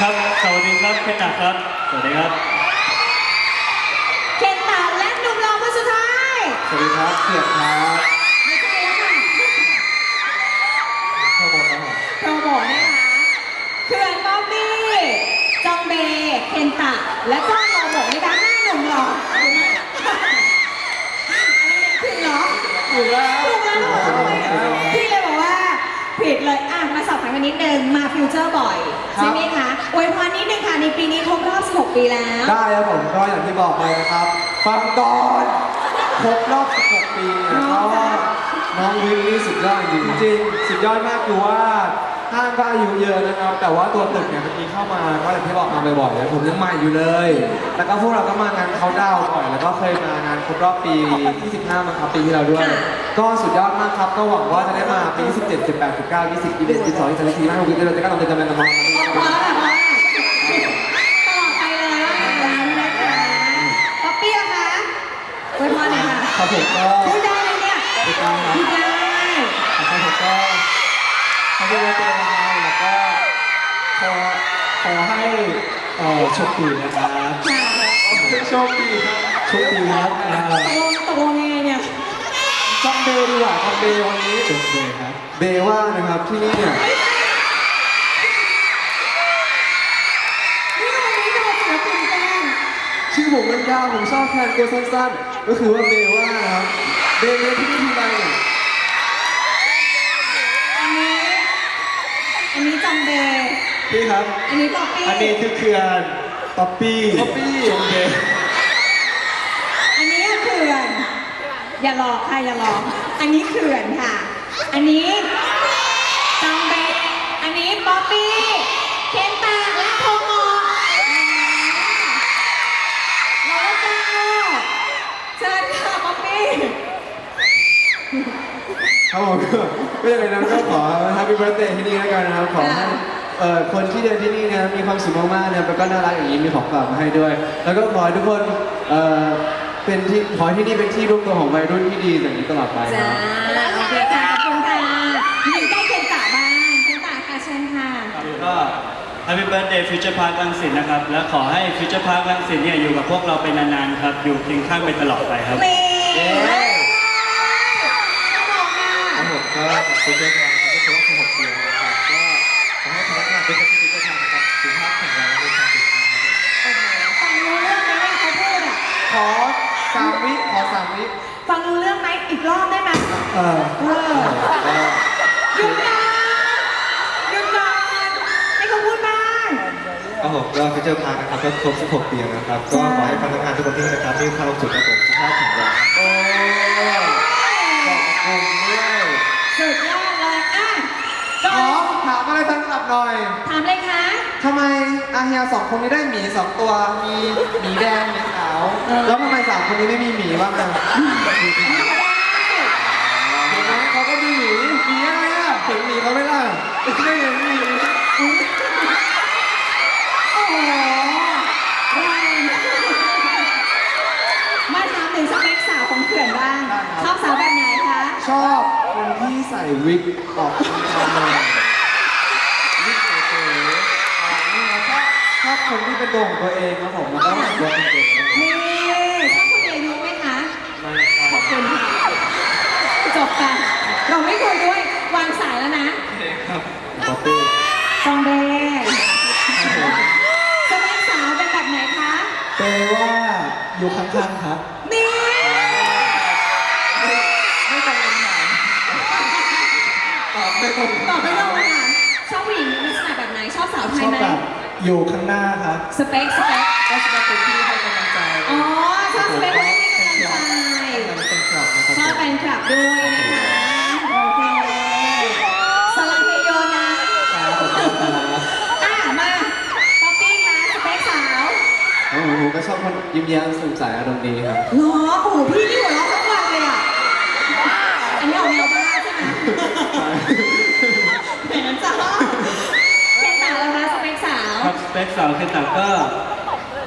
ครับ สวัสดีครับเคนนักครับ สวัสดีครับ เคนตาและหนุ่มหล่อคนสุดท้าย สวัสดีครับเสียบครับไม่ใช่แล้วค่ะข้าวบดครับผมโปรโมทนะคะเขื่อนบ๊อบบี้จองเบย์เคนตะและก็โปรโมทนะคะห้าหนุ่มหล่อผิดเหรอถูกแล้วถูกแล้วเหรอพี่เลยบอกว่าผิดเลยอะมาสอบถามกันนิดนึงมาฟิวเจอร์บ่อยใช่ไหมคะ ปีนี้ครบรอบ16ปีแล้ว ได้ครับผมก็อย่างที่บอกไปนะครับ ฟังก่อนครบรอบ 16 ปีเนี่ยเพราะน้องวิวนี่สุดยอดจริงจริงสุดยอดมากคือว่าห้างก็อายุเยอะนะครับ แต่ว่าตัวตึกเนี่ยมันมีเข้ามาก็อย่างที่บอกมาบ่อยๆนะผมยังใหม่อยู่เลย แล้วก็พวกเราก็มางานเขาดาวบ่อย แล้วก็เคยมางานครบรอบปีที่15มาครับปีที่เราด้วยก็สุดยอดมากครับ ก็หวังว่าจะได้มาปี17 18 19 20 21 22 23 24 25 26 26 21 28 29 23ที่สี่24 25 26 27 28 35 36 37 38 39 40 41 42 43 44 45 46 47 48 49 50 หน่อยค่ะครับผมก็พูดได้เลยเนี่ยติดตามครับพูดได้ครับผมก็ขอบคุณเต้นะครับแล้วก็ขอขอให้เอ่อโชคดีนะครับค่ะโชคดีครับโชคดีครับอ่าตกลงตกลงยังไงเนี่ยจำเบย์ดีกว่าจำเบย์วันนี้จำเบย์ครับเบย์ว่านะครับที่นี่เนี่ย ผมมันยาวผมชอบแทนตัวสั้นๆ ก็คือว่าเบย์ว่านะครับเบย์เนี่ยที่นี่ทีไรเนี่ยอันนี้ อันนี้จำเบย์พี่ครับ อันนี้ป๊อปปี้ อันนี้คือเขื่อนป๊อปปี้ป๊อปปี้ จงเบย์อันนี้เขื่อน อย่าหลอกค่ะอย่าหลอก อันนี้เขื่อนค่ะ อันนี้ ค่ะป๊อปปี้ครับผมก็ไม่ยังไงนะก็ขอ Happy Birthday ที่นี่แล้วกันนะครับ ขอให้เอ่อคนที่เดินที่นี่เนะมีความสุขมากๆเนี่ยแล้วก็น่ารักอย่างนี้มีของฝากมาให้ด้วย แล้วก็ขอให้ทุกคนเอ่อเป็นที่ขอให้ที่นี่เป็นที่รวมตัวของวัยรุ่นที่ดีอย่างนี้ตลอดไปคจ้ารับ โอเคค่ะขอบคุณค่ะยินใกล้เคนตาบ้างเคนตาค่ะเชิญค่ะก็ Happy Birthday Future Park รังสิตนะครับ และขอให้ Future Park รังสิตเนี่ยอยู่กับพวกเราไปนานๆครับ อยู่เคียงข้างไปตลอดไปครับ นี่ เย้บอกค่ะครับผมก็ขอบคุณด้วยครับก็คือว่าสนุกเดียวนะครับก็ขอให้พนักงานทุกคนที่จะทำนะครับสุขภาพแข็งแรงและมีความสุขนะครับผมฟังรู้เรื่องไหมเนี่ยเขาพูดอะขอสามวิขอสามวิฟังรู้เรื่องไหมอีกรอบได้ไหมเออเออก็หยุดก่อนหยุดก่อนให้เขาพูดบ้างครับผมก็ฟิเจอร์พาร์คนะครับก็ครบ16ปีแล้วนะครับก็ขอให้พนักงานทุกคนที่นี่นะครับมีความสุขครับผมสุขภาพแข็งแรง ขอบคุณด้วยสุดยอดเลยอะขก่ออนถามอะไรแฟนคลับหน่อยถามเลยคะทำไมอาเฮียสองคนนี้ได้หมีสองตัวมีหมีแดงหมีขาว แล้วทำไมสามคนนี้ไม่มีหมีบ้างอะเห็นไหมเขาก็มีหมีหมีอะไรอะเห็นหมีเขาไหม่ล่ะไม่เห็นหมี โอ้โหแรงมาถามถึงสเปคสาวของเขื่อนบ้าง ชอบสาวแบบไหนคะ ชอบคนที่ใส่วิกออกทางหน่อยวิกเก๋ๆอ่านี่นะชอบชอบคนที่เป็นตัวของตัวเองครับผมแล้วก็แต่งตัวเป็นเด็กนะนี่ชอบคนมีอายุไหมคะไม่คขรัอบบคุณค่ะจบกัน เราไม่คุยด้วย วางสายแล้วนะป๊อปปี้จองเบย์สเปคสาวเป็นแบบไหนคะแปลว่าอยู่ข้างๆครับ นี่ ไม่ตรงตอบไม่ตรงคำถามชอบผู้หญิงลักษณะแบบไหนชอบสาวไทชยอบไหมแบบอยู่ข้างหน้าครับ สเปคสเปคก็จะเป็นคนที่ให้กำลังใจอ๋อชอบสเปคคนที่ให้กำลังใจ เป็นคลับนะครับชอบแฟนคลับด้วยนะคะโอเคสลังเฮโยนะอะมาป๊อปปี้คะสเปคสาวโอ้โหผมก็ชอบคนยิ้มแย้มสดใสอารมณ์ดีครับหรอโอ้โหพี่นี่หัว สาวคือเต่าก็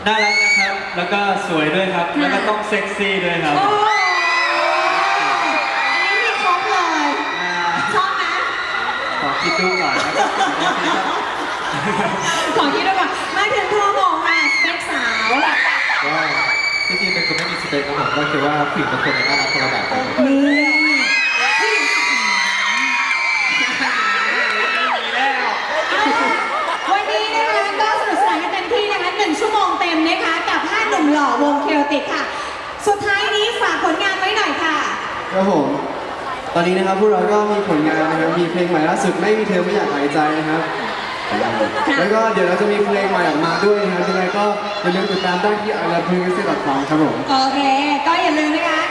น่ารักนะครับ แล้วก็สวยด้วยครับ แล้วก็ต้องเซ็กซี่ด้วยครับ โอบเลย ชอบไหขอคิดดูก่อนขอคิดดูวยก่อนมาถึงเธอบอกมาสเปคสาวล่ที่จริงเป็นคนไม่มีสเปคครัอผมก็คือว่าผิวหญิงทุกคนน่ารักคนละแบบกัน สุดท้ายนี้ฝากผลงานไว้หน่อยค่ะ ครับผม ตอนนี้นะครับพวกเราก็มีผลงานนะครับ มีเพลงใหม่ล่าสุดไม่มีเธอไม่อยากหายใจนะครับ แล้วก็เดี๋ยวเราจะมีเพลงใหม่ออกมาด้วยนะครับยังไงก็อย่าลืมติดตามได้ที่ i l o v e p r i n c e s s c o m ครับผม โอเค ก็อย่าลืมนะคะใครเป็น